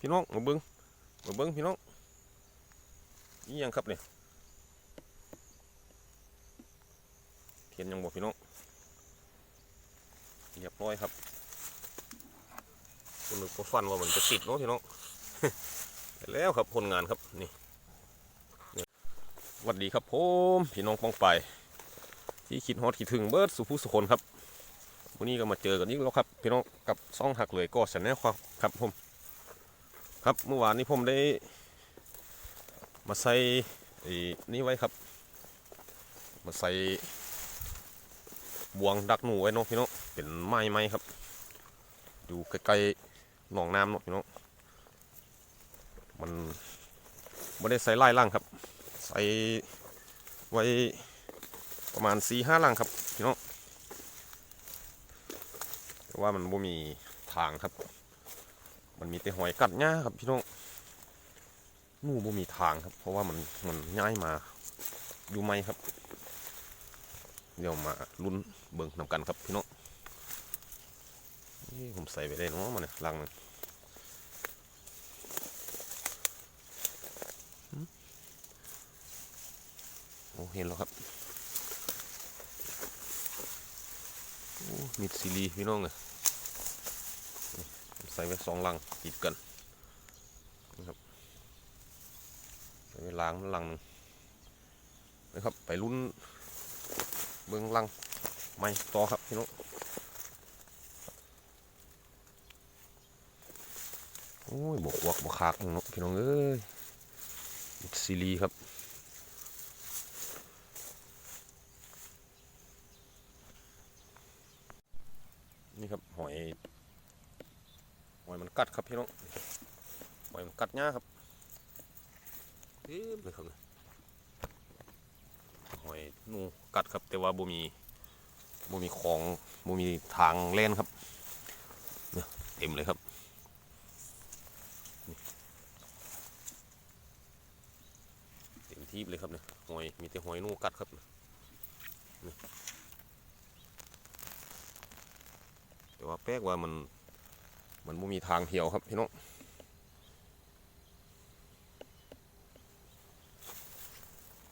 พี่น้องมาเบิ้งมาเบิ้งพี่น้องนี่ยังครับเนี่ยเทียนยังบอกพี่น้องเรียบร้อยครับคนนึกว่าฟันว่ามันจะติดเนาะพี่น้องแล้วครับผลงานครับนี่สวัสดีครับผมพี่น้องป้องไปที่คิดฮอตคิดถึงเบิร์ดสุภูสุคนครับ วันนี้ก็มาเจอกันอีกแล้วครับ พี่น้องกับซ่องหักเลยก็ชแนลครับครับผม ครับเมื่อวานนี้ผมได้ มาใส่นี่ไว้ครับ มาใส่บวงดักหนูไว้เนาะพี่น้องเป็นไม้ไม้ครับ อยู่ใกล้ๆหนองน้ำเนาะพี่น้องมันไม่ได้ใส่ไล่ล่างครับ ใส่ไว้ประมาณสี่ห้าล่างครับพี่น้อง แต่ว่ามันบ่มีทางครับ มันมีแต่หอยกัดหญ้าครับพี่น้องนู่บ่มีทางครับ เพราะว่ามันมันย้ายมาอยู่ไหมครับ เดี๋ยวมาลุ้นเบิ่งนำกันครับพี่น้องนี่ผมใส่ไปได้เนาะมันเนี่ยลังนหืมโอ้เห็นแล้วครับโอ้มิดซีรีพี่น้องเลย ใส่ไว้สองลังติดกันนะครับใส่ไว้ล้างลังหนึ่งนะครับ ไปลุ้นเบื้องลังไม่ต่อครับพี่น้องโอ้ยบวกวักบวกคากเนาะพี่น้องเอ้ยซีรีครับนี่ครับหอย อยมันกัดครับพี่น้องหอยมันกัดหญ้าครับเต็มเลยครับหอยนูกัดครับ แต่ว่าบ่มีบ่มีของบ่มีทางเล่นครับเนี่ยเต็มเลยครับเต็มที่เลยครับเนี่ยหอยมีแต่หอยนูกัดครับแต่ว่าแปลกว่ามัน มันไม่มีทางเหี่ยวครับพี่น้อง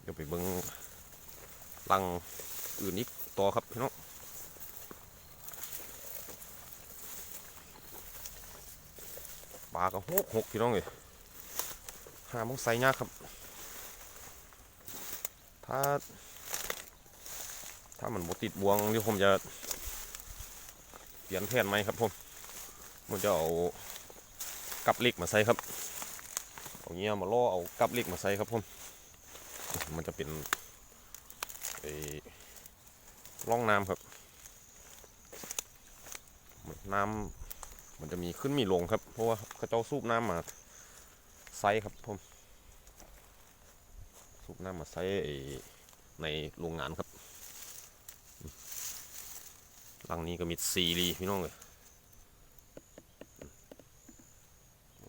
เดี๋ยวไปเบิ้งลังอื่นอีกต่อครับพี่น้องปลาก็หกหกพี่น้องเลยหามุกใส่ยากครับ ถ้า ถ้ามันบติดบวงเดี๋ยวผมจะเปลี่ยนแผนไหมครับผม มันจะเอากับเหล็กมาใส่ครับเอาเงี้ยมาล่อเอากับเหล็กมาใส่ครับผมมันจะเป็นไอ้ร่องน้ำครับน้ำมันจะมีขึ้นมีลงครับ เพราะว่าเขาเจ้าสูบน้ำมาใส่ครับผมสูบน้ำมาใส่ไอ้ในโรงงานครับรังนี้ก็มีซีรีพี่น้องเลย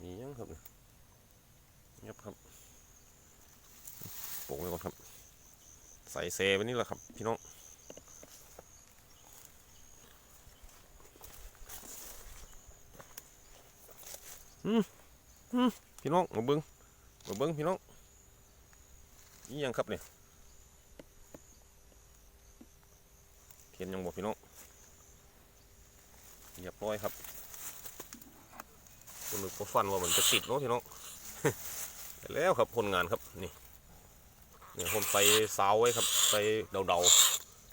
มียัง ครับเงียบครับโป่งไว้ก่อนครับ ใส่เซไปนี่แหละครับ พี่น้องอืมอืมพี่น้องมาเบิ้งมาเบิ้งพี่น้องนี่ยังครับเนี่ยเทียนยังบอกพี่น้องเรียบร้อยครับ นนึกว่าฟันว่ามันจะติดเนาะพี่น้องแล้วครับผลงานครับนี่เนี่ยผมไปซาวไว้ครับไปเดา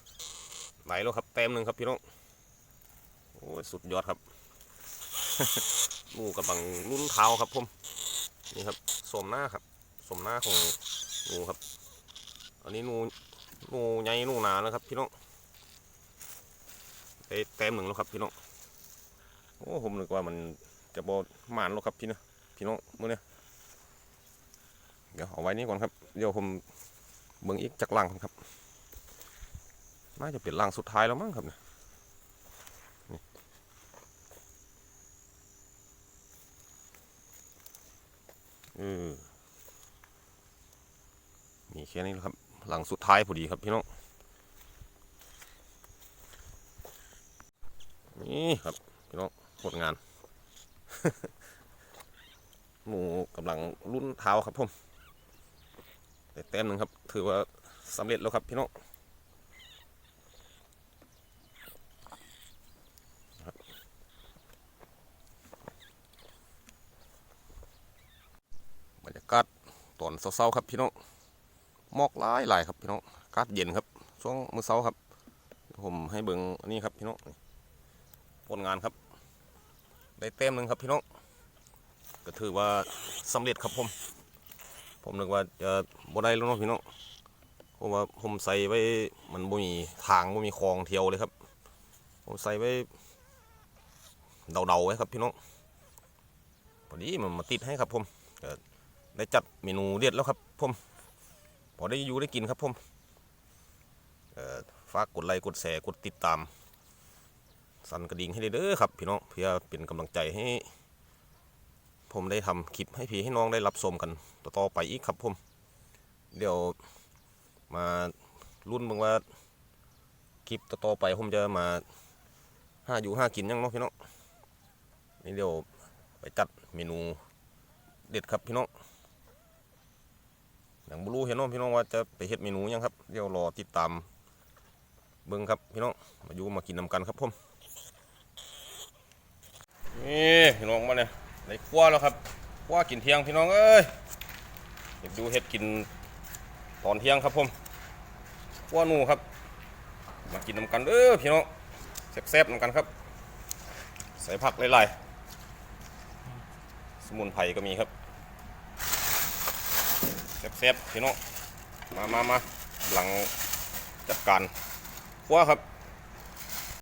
ๆไหลแล้วครับเต็มหนึ่งครับพี่น้องโอ้ยสุดยอดครับงูกับบังรุ่นเท้าครับผมนี่ครับสมหน้าครับสมหน้าของงูครับ อันนี้งูงูใหญ่งูหนานะครับ พี่น้องได้เต็มหนึ่งแล้วครับพี่น้องโอ้ผมนึกว่ามัน จะบอหมานหรอกครับพี่นะพี่น้องมื่อนี้เดี๋ยวเอาไว้นี่ก่อนครับ เดี๋ยวผมเบิ่งอีกจากลังครับ น่าจะเป็นลังสุดท้ายแล้วมั้งครับเนี่ยนี่เออมีแค่นี้แหละครับ หลังสุดท้ายพอดีครับพี่น้อง นี่ครับ พี่น้องผลงาน หมูกำลังรุ่นเท้าครับผมแต่แต้มหนึ่งครับ ถือว่าสำเร็จแล้วครับพี่น้องบรรยากาศตอนเช้าๆครับพี่น้องหมอกหลายหลายครับพี่น้องอากาศเย็นครับ ช่วงมื้อเช้าครับ ผมให้เบิ่งอันนี้ครับพี่น้องผลงานครับ ได้เต็มหนึ่งครับพี่น้อง ก็ถือว่าสำเร็จครับผม ผมนึกว่าจะบ่ได้แล้วเนาะพี่น้องเพราะว่าผมใส่ไว้มันบ่มีทางบ่มีคลองเที่ยวเลยครับ ผมใส่ไว้เดาๆไว้ครับพี่น้องพอดีมันมาติดให้ครับผมก็ได้จัดเมนูเด็ดแล้วครับผมพอได้อยู่ได้กินครับผมฝากกดไลค์กดแชร์กดติดตาม สั่นกระดิ่งให้ได้เด้อครับพี่น้องเพื่อเป็นกำลังใจให้ ผมได้ทำคลิปให้พี่ให้น้องได้รับชมกันต่อไปอีกครับผมเดี๋ยวมารุ่นบิ่งว่าคลิปต่อไปผมจะมาห้าอยู่ห้ากินยังเนาะพี่น้องนี่เดี๋ยวไปจัดเมนูเด็ดครับพี่น้องอย่างบรู้เห็นน้องพี่น้องว่าจะไปเฮ็ดเมนูยังครับเดี๋ยวรอติดตามเบิ่งครับพี่น้องมาอยู่มากินนำกันครับผม นี่พี่น้องมาเนี่ยได้ครัวแล้วครับครัวกินเที่ยงพี่น้องเอ้ยเห็ดดูเห็ดกินตอนเที่ยงครับผมครัวหนูครับ มากินน้ำกันเด้อพี่น้องแซ่บๆน้ำกันครับ ใส่ผักหลายๆสมุนไพรก็มีครับแซ่บๆพี่น้องมามามาหลังจัดการครัวครับ